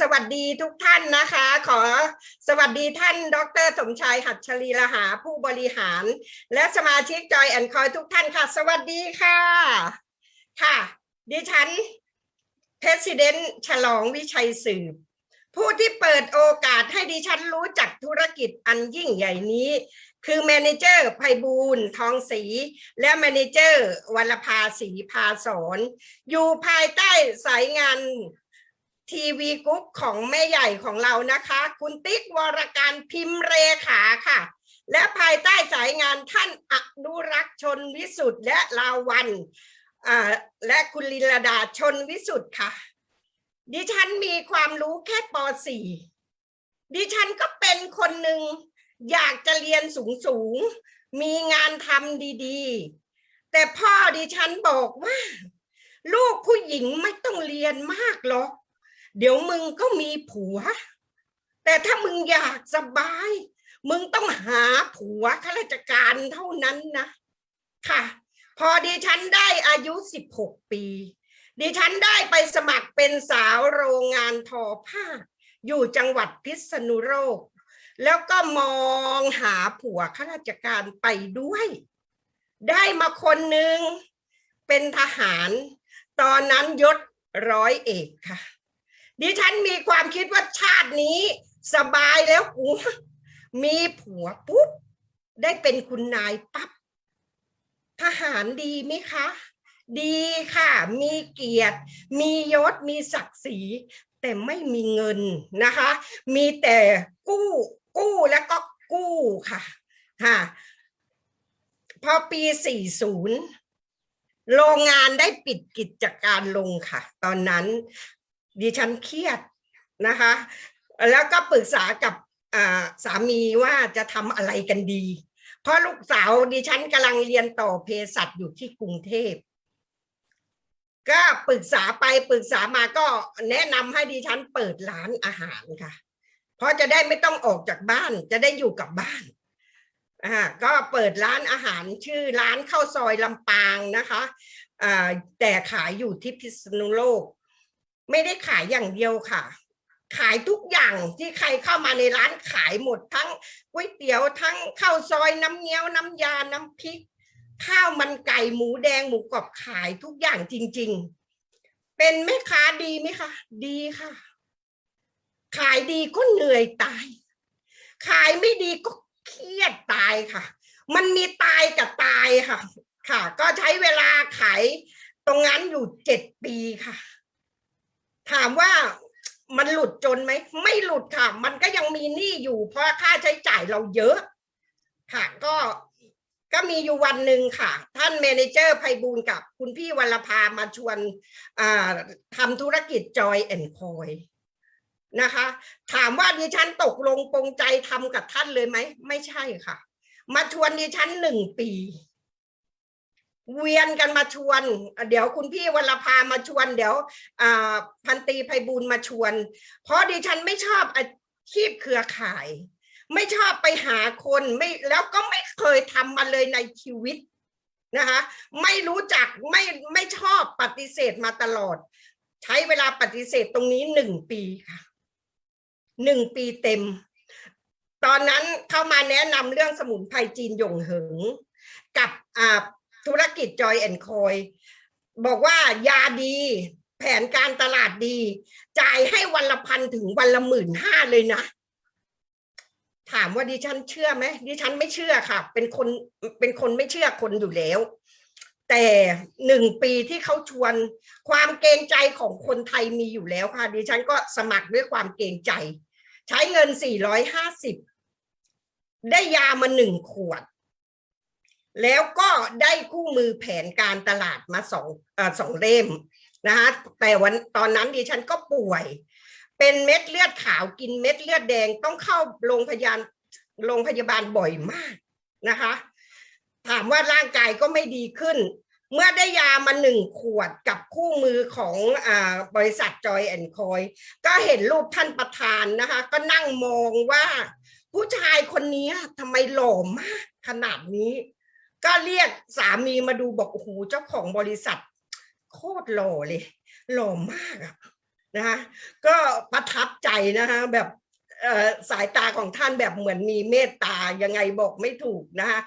สวัสดีทุกท่านนะคะ ขอสวัสดีท่าน ดร สมชายหัตถลีละหาผู้บริหาร และสมาชิกจอยแอนคอยทุกท่านค่ะ สวัสดีค่ะ ค่ะ ดิฉันเพสิดเนฉลองวิชัยสืบ ผู้ที่เปิดโอกาสให้ดิฉันรู้จักธุรกิจอันยิ่งใหญ่นี้ คือแมเนเจอร์ไพบูลทองศรีและแมเนเจอร์วัลภาศรีพาสอนอยู่ภายใต้สายงาน ทีวีกรุ๊ปของแม่ใหญ่ของเรานะคะ คุณติ๊กวรการพิมพ์เรขาค่ะ และภายใต้สายงานท่านอนุรักษ์ชนวิสุทธ์และลาวันและคุณลิลดาชนวิสุทธ์ค่ะ ดิฉันมีความรู้แค่ป .4 ดิฉันก็เป็นคนหนึ่งอยากจะเรียนสูงสูงๆมีงานทำดีๆ แต่พ่อดิฉันบอกว่า ลูกผู้หญิงไม่ต้องเรียนมากหรอก เดี๋ยวมึงก็มีผัว แต่ถ้ามึงอยากสบาย มึงต้องหาผัวข้าราชการเท่านั้นนะ ค่ะ พอดิฉันได้อายุ16ปี ดิฉันได้ไปสมัครเป็นสาวโรงงานทอผ้า อยู่จังหวัดพิษณุโลกแล้วก็มองหาผัวข้าราชการไปด้วย ได้มาคนหนึ่งเป็นทหาร ตอนนั้นยศร้อยเอกค่ะ ดิฉันมีความคิดว่าชาตินี้ สบายแล้วกูมีผัวปุ๊บได้เป็นคุณนายปั๊บทหารดีไหมคะ ดีค่ะ มีเกียรติ มียศมีศักดิ์ศรี แต่ไม่มีเงินนะคะ มีแต่กู้กู้แล้วก็กู้ค่ะค่ะพอปี 40 โรงงานได้ปิดกิจการลงค่ะ ตอนนั้น ดิฉันเครียดนะคะ แล้วก็ปรึกษากับสามีว่าจะทำอะไรกันดี เพราะลูกสาวดิฉันกำลังเรียนต่อเภสัชอยู่ที่กรุงเทพ ก็ปรึกษาไปปรึกษามาก็แนะนำให้ดิฉันเปิดร้านอาหารค่ะ เพราะจะได้ไม่ต้องออกจากบ้านจะได้อยู่กับบ้านอ่าก็เปิดร้านอาหารชื่อร้านข้าวซอยลำปางนะคะอ่าแต่ขายอยู่ที่พิษณุโลก ไม่ได้ขายอย่างเดียวค่ะ ขายทุกอย่างที่ใครเข้ามาในร้านขายหมดทั้งก๋วยเตี๋ยวทั้งข้าวซอยน้ำเงี้ยวน้ำยาน้ำพริก ข้าวมันไก่หมูแดงหมูกรอบขายทุกอย่างจริง ๆ เป็นแม่ค้าดีไหมคะดีค่ะ ขายดีก็เหนื่อยตาย ขายไม่ดีก็เครียดตายค่ะ มันมีตายกับตายค่ะ ค่ะ ก็ใช้เวลาขายตรงนั้นอยู่เจ็ดปีค่ะ ถามว่ามันหลุดจนไหมไม่หลุดค่ะ มันก็ยังมีหนี้อยู่ เพราะค่าใช้จ่ายเราเยอะ ค่ะ ก็ก็มีอยู่วันหนึ่งค่ะ ท่านเมนเจอร์ไพบูลกับคุณพี่วรภามาชวนทำธุรกิจจอยแอนคอยนะคะ ถามว่าดิฉันตกลงปรงใจทำกับท่านเลยไหม ไม่ใช่ค่ะ มาชวนดิฉันหนึ่งปี เวียนกันมาชวน เดี๋ยวคุณพี่วรภามาชวน เดี๋ยวพันตีไพบูลมาชวน เพราะดิฉันไม่ชอบอาชีพเครือข่าย ไม่ชอบไปหาคนไม่แล้วก็ไม่เคยทำมาเลยในชีวิตนะคะไม่รู้จักไม่ไม่ชอบปฏิเสธมาตลอด ใช้เวลาปฏิเสธตรงนี้หนึ่งปีค่ะหนึ่งปีเต็ม ตอนนั้นเข้ามาแนะนำเรื่องสมุนไพรจีนหยงเหิง กับ ธุรกิจจอยแอนคอยบอกว่ายาดี แผนการตลาดดี จ่ายให้วันละพันถึงวันละหมื่นห้าเลยนะ ถามว่าดิฉันเชื่อไหมดิฉันไม่เชื่อค่ะ เป็นคนเป็นคนไม่เชื่อคนอยู่แล้ว แต่หนึ่งปีที่เขาชวนความเกรงใจของคนไทยมีอยู่แล้วค่ะ ดิฉันก็สมัครด้วยความเกรงใจ ใช้เงิน 450 ได้ยามาหนึ่งขวด แล้วก็ได้คู่มือแผนการตลาดมาสองเออสองเล่มนะคะแต่วันตอนนั้นดิฉันก็ป่วย เป็นเม็ดเลือดขาวกินเม็ดเลือดแดงต้องเข้าโรงพยาบาลโรงพยาบาลบ่อยมากนะคะ ถามว่าร่างกายก็ไม่ดีขึ้น เมื่อได้ยามาหนึ่งขวดกับคู่มือของอ่าบริษัทจอยแอนคอยก็เห็นรูปท่านประธานนะคะ ก็นั่งมองว่า ผู้ชายคนนี้ทำไมหล่อมากขนาดนี้ ก็เรียกสามีมาดูบอกโอ้โหเจ้าของบริษัท โคตรหล่อเลย หล่อมากอะนะคะก็ประทับใจนะคะแบบสายตาของท่านแบบเหมือนมีเมตตายังไงบอกไม่ถูกนะคะ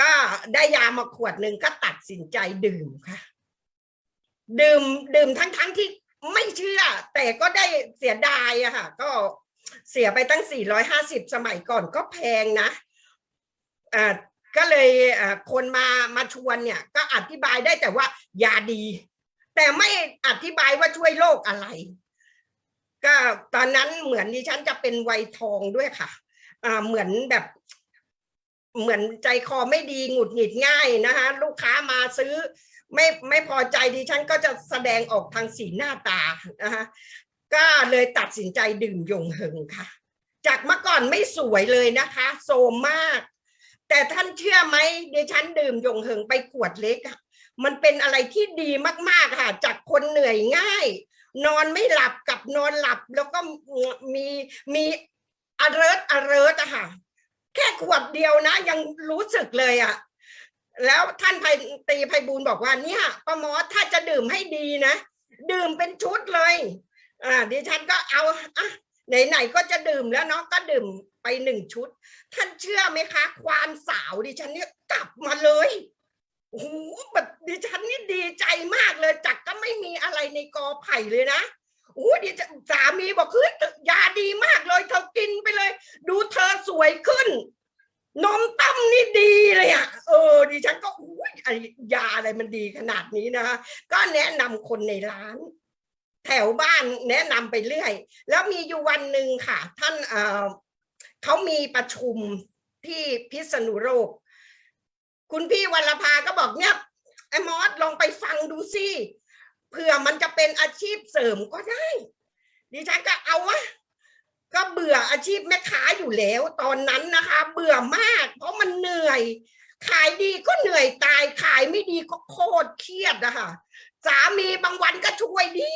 ก็ได้ยามาขวดหนึ่งก็ตัดสินใจดื่มค่ะ ดื่มดื่มทั้งทั้งที่ไม่เชื่อ แต่ก็ได้เสียดายอะค่ะ ก็เสียไปตั้ง 450 สมัยก่อนก็แพงนะอ่า ก็เลยคนมามาชวนเนี่ยก็อธิบายได้แต่ว่ายาดี แต่ไม่อธิบายว่าช่วยโรคอะไร ก็ตอนนั้นเหมือนดิฉันจะเป็นวัยทองด้วยค่ะอ่าเหมือนแบบเหมือนใจคอไม่ดีหงุดหงิดง่ายนะคะลูกค้ามาซื้อไม่ไม่พอใจดิฉันก็จะแสดงออกทางสีหน้าตานะคะก็เลยตัดสินใจดื่มยงเหิงค่ะ จากเมื่อก่อนไม่สวยเลยนะคะ โซมมาก แต่ท่านเชื่อไหมดิฉันดื่มยงเหิงไปขวดเล็กอะมันเป็นอะไรที่ดีมากๆค่ะ จากคนเหนื่อยง่าย นอนไม่หลับกับนอนหลับ แล้วก็มีมี alert alert อะค่ะ แค่ขวดเดียวนะ ยังรู้สึกเลยอะแล้วท่านไพตีไพบูลบอกว่าเนี่ยป้าหมอถ้าจะดื่มให้ดีนะ ดื่มเป็นชุดเลย อ่าดิฉันก็เอาอะไหนๆก็จะดื่มแล้วเนาะก็ดื่ม ไปหนึ่งชุด ท่านเชื่อไหมคะ ความสาวดิฉันเนี่ยกลับมาเลยโอ้โหแบบดิฉันนี่ดีใจมากเลยจากก็ไม่มีอะไรในกอไผ่เลยนะโอ้ดิฉันสามีบอกเฮ้ยยาดีมากเลยเธอกินไปเลย ดูเธอสวยขึ้นนมตั้มนี่ดีเลยอะเออดิฉันก็อุ้ยยาอะไรมันดีขนาดนี้นะคะก็แนะนำคนในร้าน แถวบ้านแนะนำไปเรื่อย แล้วมีอยู่วันหนึ่งค่ะ ท่านเอ่อ เขามีประชุมที่พิษณุโลก คุณพี่วรภาก็บอกเนี่ยไอ้มอสลองไปฟังดูสิเผื่อมันจะเป็นอาชีพเสริมก็ได้ ดิฉันก็เอาวะก็เบื่ออาชีพแม่ค้าอยู่แล้วตอนนั้นนะคะ เบื่อมาก เพราะมันเหนื่อย ขายดีก็เหนื่อยตาย ขายไม่ดีก็โคตรเครียดนะคะสามีบางวันก็ช่วยดี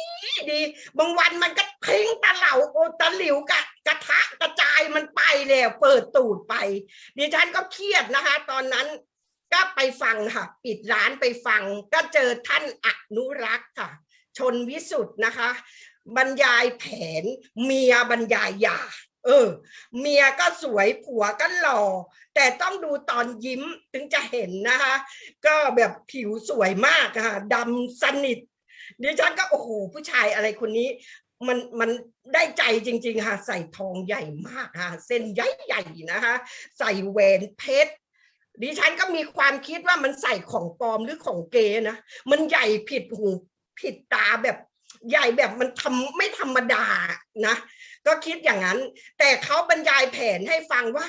ดี บางวันมันก็ทิ้งตะเหล่าโอตะหลิวกะ กระทะกระจายมันไปแล้วเปิดตูดไป ดิฉันก็เครียดนะคะ ตอนนั้นก็ไปฟังค่ะ ปิดร้านไปฟัง ก็เจอท่านอนุรักษ์ค่ะ ชนวิสุทธ์นะคะ บรรยายแผนเมียบรรยายยาเออ เมียก็สวยผัวก็หล่อ แต่ต้องดูตอนยิ้มถึงจะเห็นนะคะ ก็แบบผิวสวยมากค่ะดำสนิทดิฉันก็โอ้โหผู้ชายอะไรคนนี้ มันมันได้ใจจริงๆค่ะใส่ทองใหญ่มากค่ะ เส้นใหญ่ๆนะคะ ใส่แหวนเพชรดิฉันก็มีความคิดว่ามันใส่ของปลอมหรือของเกนะมันใหญ่ผิดหูผิดตาแบบใหญ่แบบมันทำไม่ธรรมดานะ ก็คิดอย่างนั้น แต่เขาบรรยายแผนให้ฟังว่า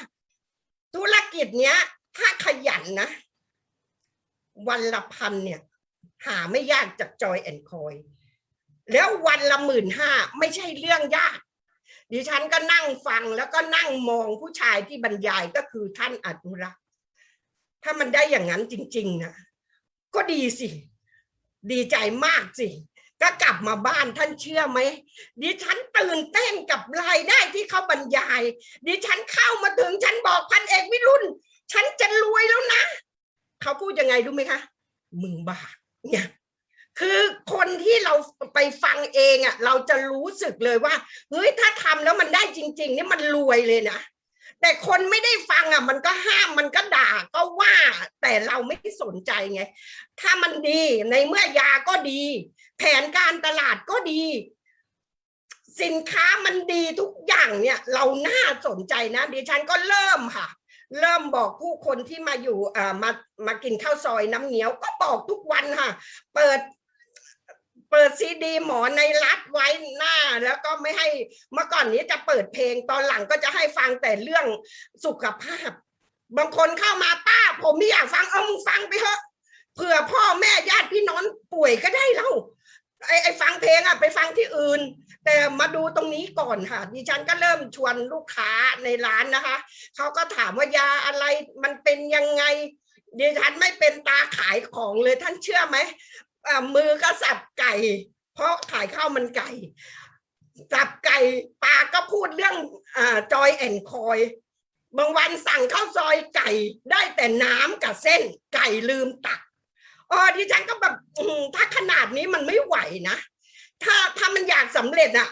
ธุรกิจเนี้ย ถ้าขยันนะ วันละพันเนี่ย หาไม่ยากจากจอยแอนคอย แล้ววันละหมื่นห้าไม่ใช่เรื่องยาก ดิฉันก็นั่งฟังแล้วก็นั่งมองผู้ชายที่บรรยายก็คือท่านอนุรักษ์ถ้ามันได้อย่างนั้นจริง ๆนะก็ดีสิ ดีใจมากสิ ก็กลับมาบ้านท่านเชื่อไหมดิฉันตื่นเต้นกับรายได้ที่เขาบรรยาย ดิฉันเข้ามาถึงฉันบอกพันเอกวิรุณฉันจะรวยแล้วนะ เขาพูดยังไงรู้ไหมคะ มึงบ้าเนี่ย ไปฟังเองอะ่ะเราจะรู้สึกเลยว่าเฮ้ยถ้าทำแล้วมันได้จริง ๆ นี่มันรวยเลยนะแต่คนไม่ได้ฟังอะ มันก็ห้ามมันก็ด่าก็ว่า แต่เราไม่สนใจไง ถ้ามันดีในเมื่อยาก็ดี แผนการตลาดก็ดี สินค้ามันดีทุกอย่างเนี่ย เราน่าสนใจนะดิฉันก็เริ่มค่ะ เริ่มบอกผู้คนที่มาอยู่อ่ามามากินข้าวซอยน้ำเงี้ยวก็บอกทุกวันค่ะ เปิด เปิดซีดีหมอในรัดไว้หน้า แล้วก็ไม่ให้เมื่อก่อนนี้จะเปิดเพลงตอนหลังก็จะให้ฟังแต่เรื่องสุขภาพ บางคนเข้ามาป้า ผมไม่อยากฟังเอามึงฟังไปเถอะเผื่อพ่อแม่ญาติพี่น้องป่วยก็ได้เล่าไอ้ไอ้ฟังเพลงอะไปฟังที่อื่น แต่มาดูตรงนี้ก่อนค่ะ ดิฉันก็เริ่มชวนลูกค้าในร้านนะคะเขาก็ถามว่ายาอะไรมันเป็นยังไงดิฉันไม่เป็นตาขายของเลยท่านเชื่อไหม มือก็สับไก่ เพราะขายข้าวมันไก่ สับไก่ปาก็พูดเรื่องอจอยแอนคอยบางวันสั่งข้าวซอยไก่ได้แต่น้ำกับเส้น ไก่ลืมตักอ๋อดิฉันก็แบบถ้าขนาดนี้มันไม่ไหวนะ ถ้าถ้ามันอยากสำเร็จอะ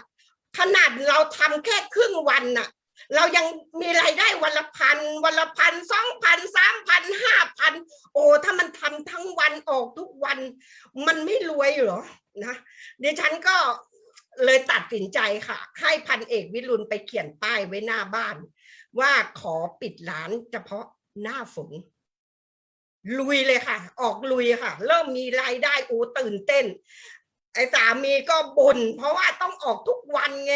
ขนาดเราทำแค่ครึ่งวันน่ะ เรายังมีรายได้วันละพันวันละพันสองพันสามพันห้าพันโอ้ถ้ามันทำทั้งวันออกทุกวัน มันไม่รวยหรอนะดิฉันก็เลยตัดสินใจค่ะ ให้พันเอกวิรุณไปเขียนป้ายไว้หน้าบ้าน ว่าขอปิดร้านเฉพาะหน้าฝนลุยเลยค่ะ ออกลุยค่ะ เริ่มมีรายได้โอ้ตื่นเต้น ไอ้สามีก็บน่นเพราะว่าต้องออกทุกวันไง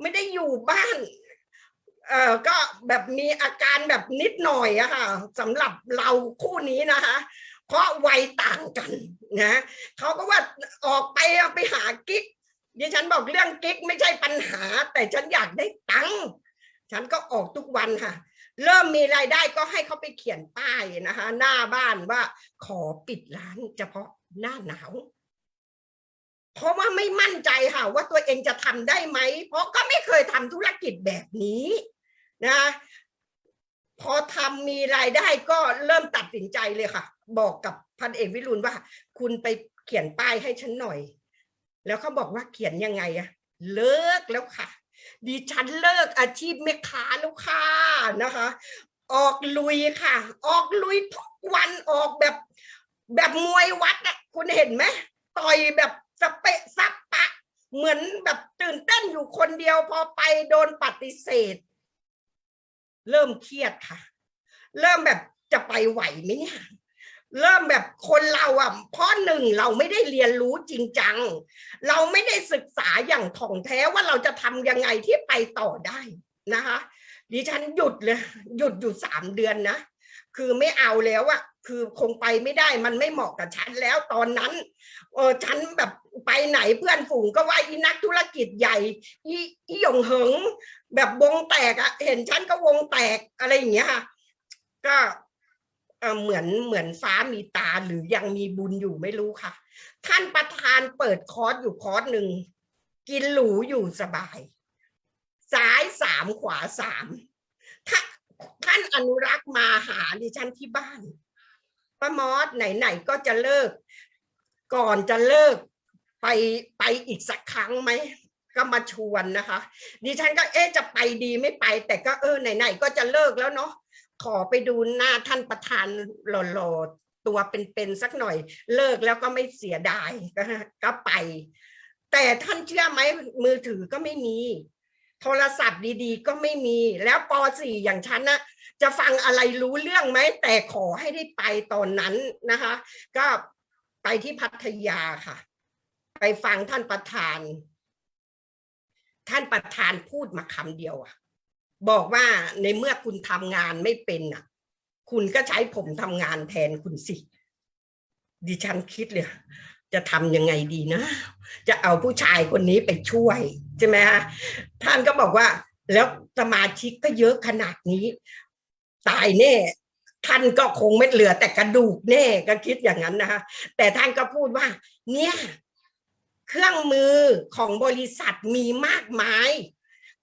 ไม่ได้อยู่บ้าน เออก็แบบมีอาการแบบนิดหน่อยอะค่ะสำหรับเราคู่นี้นะคะ เพราะวัยต่างกันนะเขาก็ว่าออกไปไปหากิ๊กดิฉันบอกเรื่องกิ๊กไม่ใช่ปัญหา แต่ฉันอยากได้ตังค์ฉันก็ออกทุกวันค่ะ เริ่มมีรายได้ก็ให้เขาไปเขียนป้ายนะคะ หน้าบ้านว่าขอปิดร้านเฉพาะหน้าหนาว เพราะว่าไม่มั่นใจค่ะว่าตัวเองจะทำได้ไหม เพราะก็ไม่เคยทำธุรกิจแบบนี้นะพอทำมีรายได้ก็เริ่มตัดสินใจเลยค่ะ บอกกับพันเอกวิรุณว่า คุณไปเขียนป้ายให้ฉันหน่อย แล้วเขาบอกว่าเขียนยังไงอะเลิกแล้วค่ะ ดิฉันเลิกอาชีพแม่ค้าแล้วค่ะนะคะ ออกลุยค่ะ ออกลุยทุกวันออกแบบแบบมวยวัดอะคุณเห็นไหมต่อยแบบ สเปะซับปะ เหมือนแบบตื่นเต้นอยู่คนเดียวพอไปโดนปฏิเสธ เริ่มเครียดค่ะ เริ่มแบบจะไปไหวไหมเนี่ยเริ่มแบบคนเราอะเพราะหนึ่งเราไม่ได้เรียนรู้จริงจัง เราไม่ได้ศึกษาอย่างถ่องแท้ว่าเราจะทำยังไงที่ไปต่อได้นะคะดิฉันหยุดเลยหยุดอยู่สามเดือนนะ คือไม่เอาแล้วอะคือคงไปไม่ได้มันไม่เหมาะกับฉันแล้วตอนนั้นเออฉันแบบ ไปไหนเพื่อนฝูงก็ว่าอีนักธุรกิจใหญ่อีอีหยงเหิงแบบวงแตกอะเห็นฉันก็วงแตกอะไรอย่างเงี้ยค่ะ ก็เหมือนเหมือนฟ้ามีตาหรือยังมีบุญอยู่ไม่รู้ค่ะ ท่านประธานเปิดคอร์สอยู่คอร์สหนึ่งกินหรูอยู่สบาย ซ้ายสามขวาสามท่านท่านอนุรักษ์มาหาดิฉันที่บ้านป้ามอสไหนๆก็จะเลิก ก่อนจะเลิก ไปไปอีกสักครั้งไหมก็มาชวนนะคะ ดิฉันก็เอ๊จะไปดีไม่ไป แต่ก็เออไหนๆก็จะเลิกแล้วเนาะขอไปดูหน้าท่านประธานหล่อๆตัวเป็นๆสักหน่อย เลิกแล้วก็ไม่เสียดายก็ก็ไป แต่ท่านเชื่อไหมมือถือก็ไม่มี โทรศัพท์ดีๆ ก็ไม่มีแล้วป .4 อย่างฉันนะจะฟังอะไรรู้เรื่องไหมแต่ขอให้ได้ไปตอนนั้นนะคะ ก็ไปที่พัทยาค่ะ ไปฟังท่านประธาน ท่านประธานพูดมาคำเดียวอะบอกว่าในเมื่อคุณทำงานไม่เป็นอะคุณก็ใช้ผมทำงานแทนคุณสิ ดิฉันคิดเลยจะทำยังไงดีนะ จะเอาผู้ชายคนนี้ไปช่วยใช่ไหมฮะท่านก็บอกว่า แล้วสมาชิกก็เยอะขนาดนี้ ตายแน่ท่านก็คงไม่เหลือแต่กระดูกแน่ก็คิดอย่างนั้นนะคะแต่ท่านก็พูดว่า เนี่ย เครื่องมือของบริษัทมีมากมาย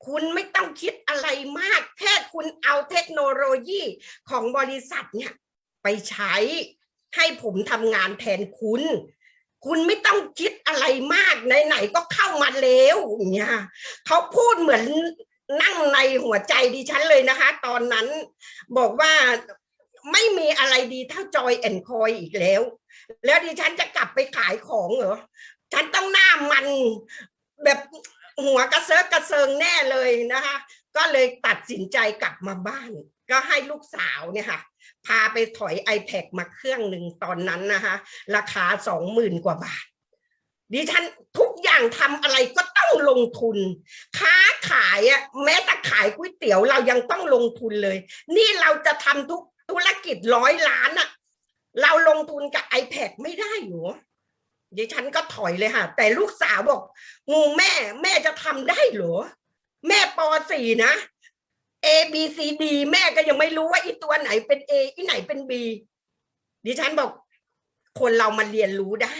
คุณไม่ต้องคิดอะไรมาก แค่คุณเอาเทคโนโลยีของบริษัทเนี่ยไปใช้ให้ผมทำงานแทนคุณ คุณไม่ต้องคิดอะไรมากไหนๆก็เข้ามาแล้วเงี้ยเขาพูดเหมือนนั่งในหัวใจดิฉันเลยนะคะ ตอนนั้นบอกว่าไม่มีอะไรดีเท่าจอยแอนคอยอีกแล้ว แล้วดิฉันจะกลับไปขายของเหรอ ฉันต้องหน้ามันแบบหัวกระเซิร์กระเซิงแน่เลยนะคะ ก็เลยตัดสินใจกลับมาบ้าน ก็ให้ลูกสาวเนี่ยค่ะ พาไปถอย iPad มาเครื่องหนึ่งตอนนั้นนะคะ ราคาสองหมื่นกว่าบาท ดิฉันทุกอย่างทำอะไรก็ต้องลงทุน ค้าขายอะแม้แต่ขายก๋วยเตี๋ยวเรายังต้องลงทุนเลย นี่เราจะทำทุกธุรกิจร้อยล้านอะเราลงทุนกับ iPad ไม่ได้หรอ ดิฉันก็ถอยเลยค่ะ แต่ลูกสาวบอกงูแม่แม่จะทำได้เหรอ แม่ปสี่นะ A B C D แม่ก็ยังไม่รู้ว่าอีตัวไหนเป็น A อีไหนเป็น B ดิฉันบอก คนเรามาเรียนรู้ได้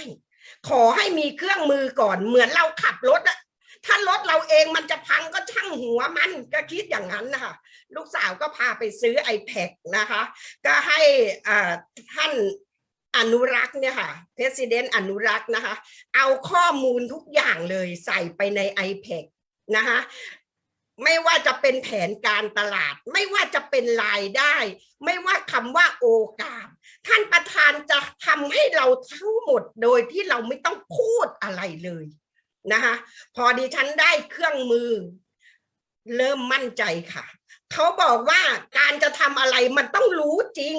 ขอให้มีเครื่องมือก่อนเหมือนเราขับรถอะถ้ารถเราเองมันจะพังก็ช่างหัวมันก็คิดอย่างนั้นนะคะลูกสาวก็พาไปซื้อ iPad นะคะ ก็ให้ท่าน อนุรักษ์เนี่ยค่ะเพรสิดเนอนุรักษ์นะคะ เอาข้อมูลทุกอย่างเลยใส่ไปใน iPad นะคะไม่ว่าจะเป็นแผนการตลาด ไม่ว่าจะเป็นรายได้ ไม่ว่าคำว่าโอกาส ท่านประธานจะทำให้เราทั้งหมดโดยที่เราไม่ต้องพูดอะไรเลยนะคะพอดิฉันได้เครื่องมือ เริ่มมั่นใจค่ะ เขาบอกว่าการจะทำอะไรมันต้องรู้จริง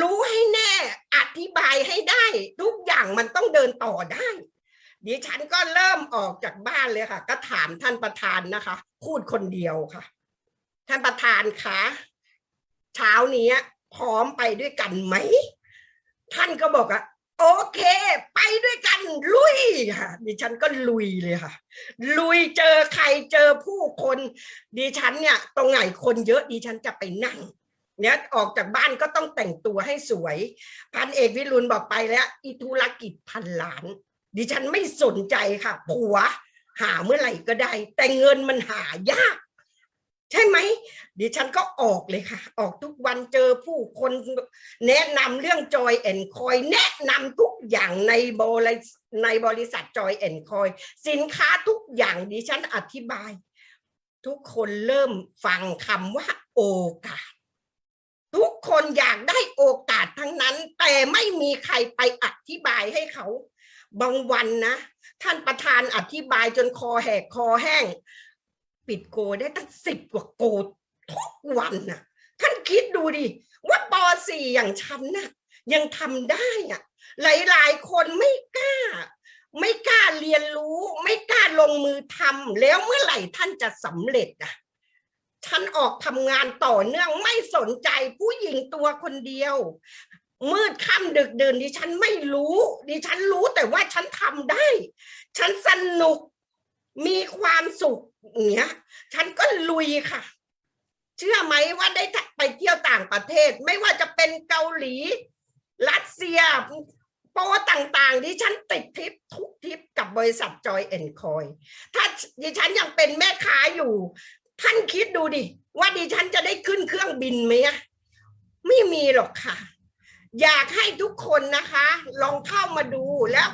รู้ให้แน่ อธิบายให้ได้ ทุกอย่างมันต้องเดินต่อได้ดิฉันก็เริ่มออกจากบ้านเลยค่ะ ก็ถามท่านประธานนะคะ พูดคนเดียวค่ะ ท่านประธานคะเช้านี้พร้อมไปด้วยกันไหม ท่านก็บอกอะโอเค ไปด้วยกันลุยค่ะ ดิฉันก็ลุยเลยค่ะ ลุยเจอใครเจอผู้คน ดิฉันเนี่ย ตรงไหนคนเยอะดิฉันจะไปนั่ง เนี่ยออกจากบ้านก็ต้องแต่งตัวให้สวย พันเอกวิรุณบอกไปแล้วอีธุรกิจพันล้าน ดิฉันไม่สนใจค่ะผัว หาเมื่อไหร่ก็ได้ แต่เงินมันหายาก ใช่ไหมดิฉันก็ออกเลยค่ะ ออกทุกวันเจอผู้คนแนะนำเรื่องจอยแอนคอยแนะนำทุกอย่างในบริในบริษัทจอยแอนคอยสินค้าทุกอย่างดิฉันอธิบาย ทุกคนเริ่มฟังคำว่าโอกาส คนอยากได้โอกาสทั้งนั้น แต่ไม่มีใครไปอธิบายให้เขา บางวันนะ ท่านประธานอธิบายจนคอแหกคอแห้ง ปิดโกได้ตั้งสิบกว่าโกทุกวันนะท่านคิดดูดิ ว่าป .4 อย่างฉันน่ะยังทำได้อะหลายๆ คนไม่กล้า ไม่กล้าเรียนรู้ ไม่กล้าลงมือทำแล้วเมื่อไหร่ท่านจะสำเร็จอะ ฉันออกทำงานต่อเนื่องไม่สนใจผู้หญิงตัวคนเดียว มืดค่ำดึกเดินดิฉันไม่รู้ ดิฉันรู้แต่ว่าฉันทำได้ ฉันสนุกมีความสุขเงี้ย ฉันก็ลุยค่ะ เชื่อไหมว่าได้ไปเที่ยวต่างประเทศ ไม่ว่าจะเป็นเกาหลี รัสเซียโปรต่างๆ ดิฉันติดทริปทุกทริปกับบริษัทจอยแอนคอย ถ้าดิฉันยังเป็นแม่ค้าอยู่ ท่านคิดดูดิ ว่าดิฉันจะได้ขึ้นเครื่องบินไหมะไม่มีหรอกค่ะ อยากให้ทุกคนนะคะ ลองเข้ามาดูแล้ว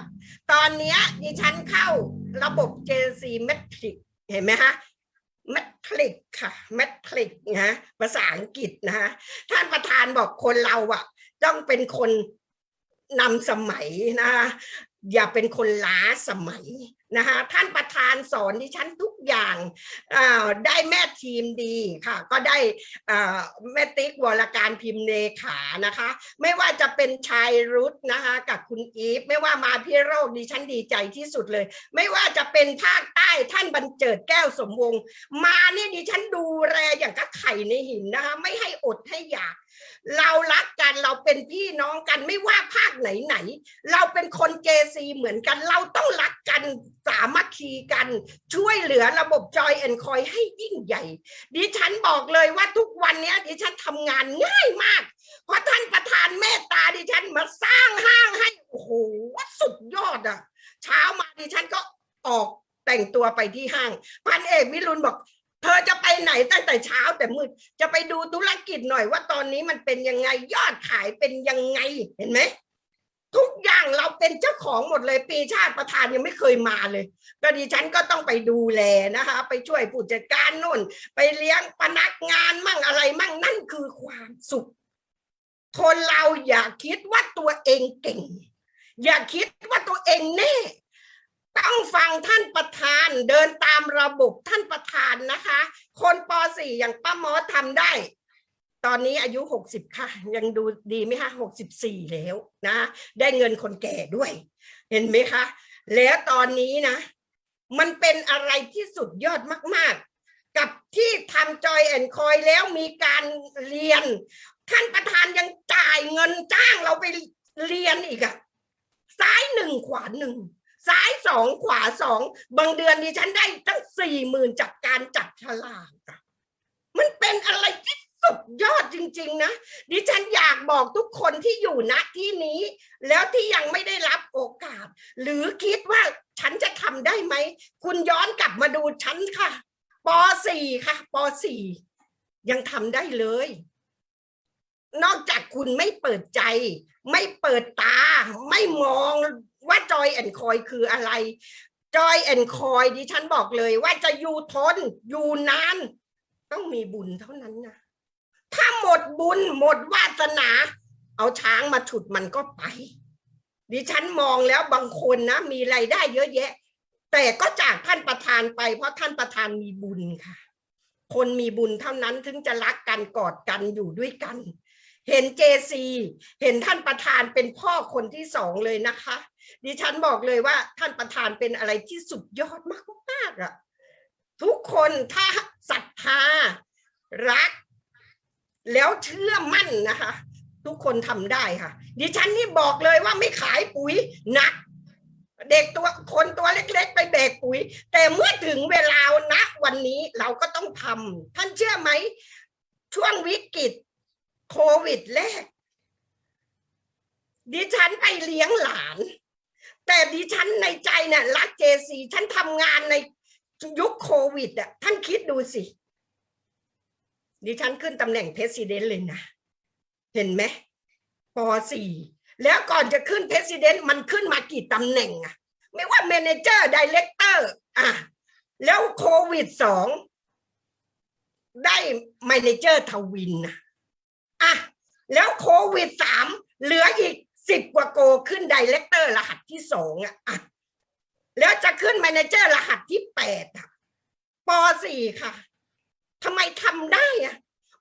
ตอนนี้ดิฉันเข้าระบบ JC Metric เห็นไหมฮะ Metric ค่ะ Metric นะฮะภาษาอังกฤษนะฮะท่านประธานบอกคนเราอะต้องเป็นคนนำสมัยนะคะอย่าเป็นคนล้าสมัย นะคะท่านประธานสอนดิฉันทุกอย่างได้แม่ทีมดีค่ะ ก็ได้แม่ติ๊กวรการพิมพ์เลขานะคะ ไม่ว่าจะเป็นชายรุธนะคะกับคุณอีฟไม่ว่ามาพี่โรคดิฉันดีใจที่สุดเลย ไม่ว่าจะเป็นภาคใต้ท่านบรรเจิดแก้วสมวงศ์มาเนี่ยดิฉันดูแลอย่างกับไข่ในหินนะคะ ไม่ให้อดให้อยาก เรารักกันเราเป็นพี่น้องกันไม่ว่าภาคไหนไหนๆเราเป็นคนเจซีเหมือนกัน เราต้องรักกันสามัคคีกัน ช่วยเหลือระบบจอยแอนคอยให้ยิ่งใหญ่ ดิฉันบอกเลยว่าทุกวันนี้ดิฉันทำงานง่ายมาก เพราะท่านประธานเมตตาดิฉันมาสร้างห้างให้โอ้โหสุดยอดอะเช้ามาดิฉันก็ออกแต่งตัวไปที่ห้าง พันเอกวิรุณบอก เธอจะไปไหนตั้งแต่เช้าแต่มืดจะไปดูธุรกิจหน่อยว่าตอนนี้มันเป็นยังไงยอดขายเป็นยังไงเห็นไหมทุกอย่างเราเป็นเจ้าของหมดเลยปีชาติประธานยังไม่เคยมาเลย ก็ดิฉันก็ต้องไปดูแลนะคะ ไปช่วยผู้จัดการนู่น ไปเลี้ยงพนักงานมั่งอะไรมั่งนั่นคือความสุข คนเราอย่าคิดว่าตัวเองเก่ง อย่าคิดว่าตัวเองแน่ ต้องฟังท่านประธานเดินตามระบบท่านประธานนะคะ คนป .4 อย่างป้ามอสทำได้ ตอนนี้อายุหกสิบค่ะ ยังดูดีไหมคะหกสิบสี่แล้วนะ ได้เงินคนแก่ด้วย เห็นไหมคะ แล้วตอนนี้นะ มันเป็นอะไรที่สุดยอดมาก ๆ กับที่ทำจอยแอนคอยแล้วมีการเรียน ท่านประธานยังจ่ายเงินจ้างเราไปเรียนอีกอะซ้ายหนึ่งขวาหนึ่ง ซ้ายสองขวาสองบางเดือนดิฉันได้ตั้งสี่หมื่นจากการจับฉลากอะมันเป็นอะไรที่สุดยอดจริง ๆ นะ ดิฉันอยากบอกทุกคนที่อยู่ณที่นี้ แล้วที่ยังไม่ได้รับโอกาส หรือคิดว่าฉันจะทำได้ไหม คุณย้อนกลับมาดูฉันค่ะป .4 ค่ะป .4 ยังทำได้เลย นอกจากคุณไม่เปิดใจ ไม่เปิดตา ไม่มอง ว่าจอยแอนคอยคืออะไรจอยแอนคอยดิฉันบอกเลยว่าจะอยู่ทนอยู่นาน ต้องมีบุญเท่านั้นนะถ้าหมดบุญหมดวาสนา เอาช้างมาฉุดมันก็ไป ดิฉันมองแล้วบางคนนะ มีไรายได้เยอะแยะ แต่ก็จากท่านประธานไปเพราะท่านประธานมีบุญค่ะ คนมีบุญเท่านั้นถึงจะรักกันกอดกันอยู่ด้วยกัน เห็นเจซีเห็นท่านประธานเป็นพ่อคนที่สองเลยนะคะ ดิฉันบอกเลยว่าท่านประธานเป็นอะไรที่สุดยอดมากๆอะทุกคนถ้าศรัทธารัก แล้วเชื่อมั่นนะคะ ทุกคนทำได้ค่ะ ดิฉันนี่บอกเลยว่าไม่ขายปุ๋ยหนักเด็กตัวคนตัวเล็กๆ ไปแบกปุ๋ย แต่เมื่อถึงเวลานะวันนี้เราก็ต้องทำท่านเชื่อไหม ช่วงวิกฤตโควิดแรกดิฉันไปเลี้ยงหลาน แต่ดิฉันในใจเนี่ยรักเจซีฉันทำงานในยุคโควิดอะท่านคิดดูสิ ดิฉันขึ้นตำแหน่งเพรสิดเนนเลยนะ เห็นไหมปสี่แล้วก่อนจะขึ้นเพรสิดเนนมันขึ้นมากี่ตำแหน่งอะ ไม่ว่าเมนเจอร์ดีเลกเตอร์อะแล้วโควิดสองได้เมเนเจอร์ทวินนะอะแล้วโควิดสามเหลืออีก สิบกว่าโกขึ้นดีเลกเตอร์รหัสที่สองอะแล้วจะขึ้นเมเนเจอร์รหัสที่แปดอะปสี่ค่ะทำไมทำได้อะ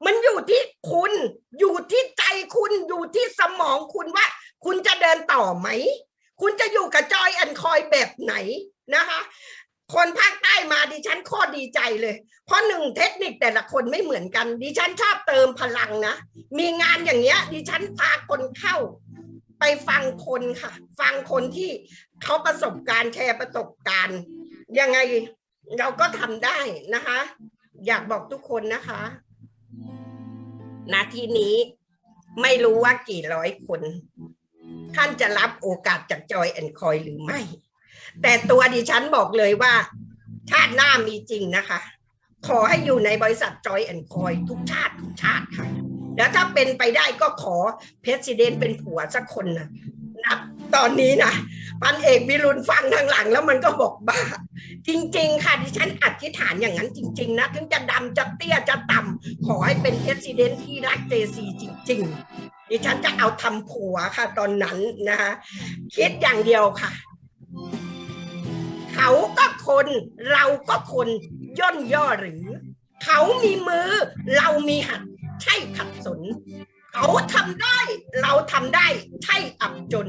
มันอยู่ที่คุณอยู่ที่ใจคุณอยู่ที่สมองคุณว่า คุณจะเดินต่อไหม คุณจะอยู่กับจอยแอนคอยแบบไหนนะคะ คนภาคใต้มาดิฉันโคตรดีใจเลย เพราะหนึ่งเทคนิคแต่ละคนไม่เหมือนกัน ดิฉันชอบเติมพลังนะ มีงานอย่างเงี้ย ดิฉันพาคนเข้า ไปฟังคนค่ะ ฟังคนที่เขาประสบการณ์แชร์ประสบการณ์ ยังไงเราก็ทำได้นะคะ อยากบอกทุกคนนะคะนาทีนี้ไม่รู้ว่ากี่ร้อยคน ท่านจะรับโอกาสจากจอยแอนคอยหรือไม่ แต่ตัวดิฉันบอกเลยว่า ชาติหน้ามีจริงนะคะ ขอให้อยู่ในบริษัทจอยแอนคอยทุกชาติทุกชาติค่ะ แล้วถ้าเป็นไปได้ก็ขอเพรสิดเนเป็นผัวสักคนนะนะตอนนี้นะพันเอกวิรุณฟังทางหลังแล้วมันก็บอกบ้า จริง ๆ ค่ะดิฉันอธิษฐานอย่างนั้นจริง ๆ นะ ถึงจะดำจะเตี้ยจะต่ำขอให้เป็นเพรสิดเนที่รักเจซีจริง ๆ ดิฉันจะเอาทำผัวค่ะ ตอนนั้นนะคะคิดอย่างเดียวค่ะเขาก็คนเราก็คนย่นย่อหรือ เขามีมือ เรามีหัด ใช่ขัดสน เขาทำได้ เราทำได้ ใช่อับจน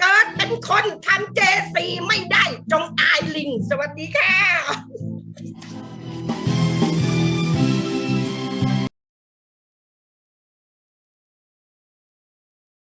เกิดเป็นคนทำเจซีไม่ได้ จงอายลิง สวัสดีค่ะ